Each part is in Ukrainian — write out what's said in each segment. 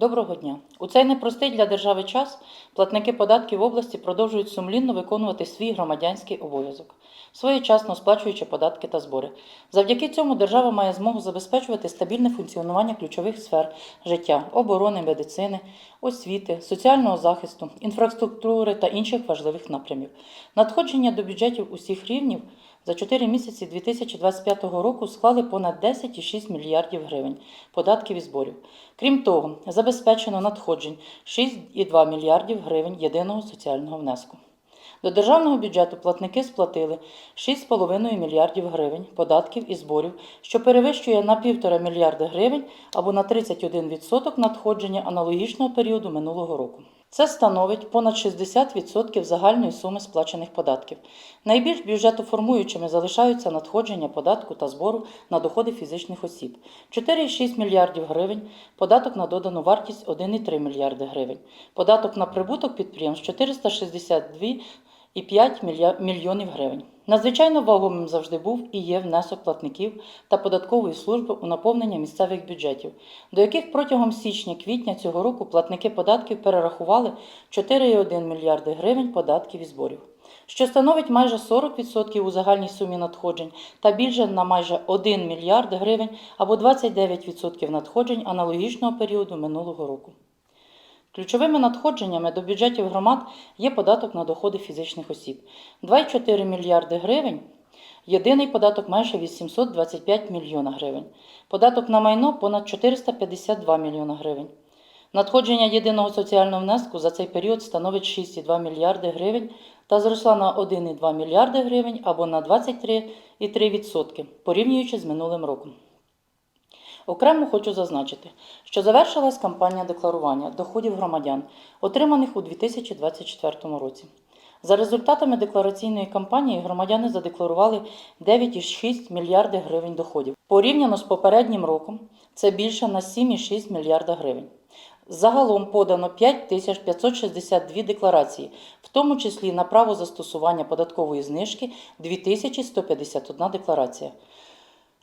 Доброго дня! У цей непростий для держави час платники податків області продовжують сумлінно виконувати свій громадянський обов'язок, своєчасно сплачуючи податки та збори. Завдяки цьому держава має змогу забезпечувати стабільне функціонування ключових сфер життя, оборони, медицини, освіти, соціального захисту, інфраструктури та інших важливих напрямів. Надходження до бюджетів усіх рівнів за 4 місяці 2025 року склали понад 10,6 мільярдів гривень податків і зборів. Крім того, забезпечено надходжень 6,2 мільярдів гривень єдиного соціального внеску. До державного бюджету платники сплатили 6,5 мільярдів гривень податків і зборів, що перевищує на 1,5 мільярда гривень або на 31% надходження аналогічного періоду минулого року. Це становить понад 60% загальної суми сплачених податків. Найбільш бюджетоформуючими залишаються надходження податку та збору на доходи фізичних осіб 4,6 мільярдів гривень, податок на додану вартість 1,3 мільярди гривень, податок на прибуток підприємств 462,5 мільйонів гривень. Надзвичайно вагомим завжди був і є внесок платників та податкової служби у наповнення місцевих бюджетів, до яких протягом січня-квітня цього року платники податків перерахували 4,1 мільярди гривень податків і зборів, що становить майже 40% у загальній сумі надходжень та більше на майже 1 мільярд гривень або 29% надходжень аналогічного періоду минулого року. Ключовими надходженнями до бюджетів громад є податок на доходи фізичних осіб 2,4 мільярди гривень. Єдиний податок майже 825 мільйона гривень. Податок на майно понад 452 мільйона гривень. Надходження єдиного соціального внеску за цей період становить 6,2 мільярди гривень та зросла на 1,2 мільярди гривень або на 23,3% порівнюючи з минулим роком. Окремо хочу зазначити, що завершилась кампанія декларування доходів громадян, отриманих у 2024 році. За результатами деклараційної кампанії громадяни задекларували 9,6 мільярди гривень доходів. Порівняно з попереднім роком це більше на 7,6 мільярда гривень. Загалом подано 5562 декларації, в тому числі на право застосування податкової знижки 2151 декларація.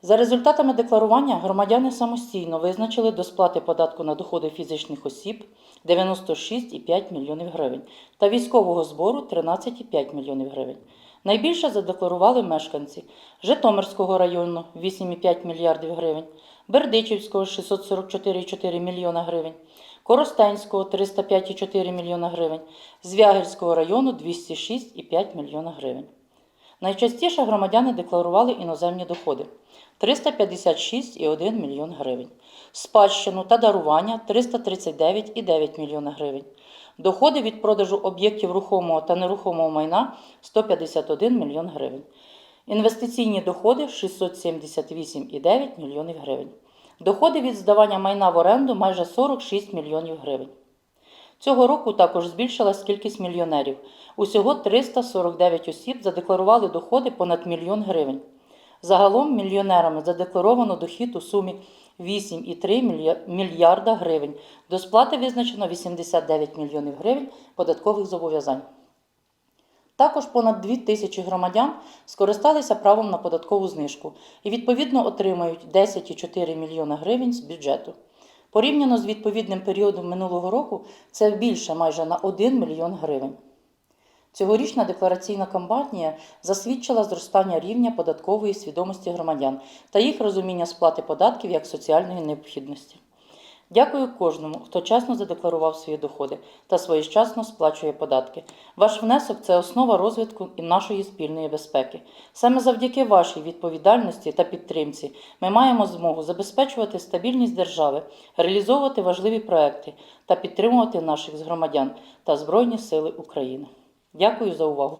За результатами декларування громадяни самостійно визначили до сплати податку на доходи фізичних осіб 96,5 мільйонів гривень та військового збору 13,5 мільйонів гривень. Найбільше задекларували мешканці Житомирського району 8,5 мільярдів гривень, Бердичівського 644,4 мільйона гривень, Коростенського 305,4 мільйона гривень, Звягельського району 206,5 мільйона гривень. Найчастіше громадяни декларували іноземні доходи 356,1 мільйон гривень, спадщину та дарування 339,9 мільйона гривень, доходи від продажу об'єктів рухомого та нерухомого майна 151 мільйон гривень, інвестиційні доходи 678,9 мільйонів гривень, доходи від здавання майна в оренду майже 46 мільйонів гривень. Цього року також збільшилась кількість мільйонерів. Усього 349 осіб задекларували доходи понад мільйон гривень. Загалом мільйонерами задекларовано дохід у сумі 8,3 мільярда гривень. До сплати визначено 89 мільйонів гривень податкових зобов'язань. Також понад 2 тисячі громадян скористалися правом на податкову знижку і відповідно отримають 10,4 мільйона гривень з бюджету. Порівняно з відповідним періодом минулого року це більше майже на 1 мільйон гривень. Цьогорічна деклараційна кампанія засвідчила зростання рівня податкової свідомості громадян та їх розуміння сплати податків як соціальної необхідності. Дякую кожному, хто чесно задекларував свої доходи та своєчасно сплачує податки. Ваш внесок це основа розвитку і нашої спільної безпеки. Саме завдяки вашій відповідальності та підтримці ми маємо змогу забезпечувати стабільність держави, реалізовувати важливі проекти та підтримувати наших громадян та Збройні Сили України. Дякую за увагу.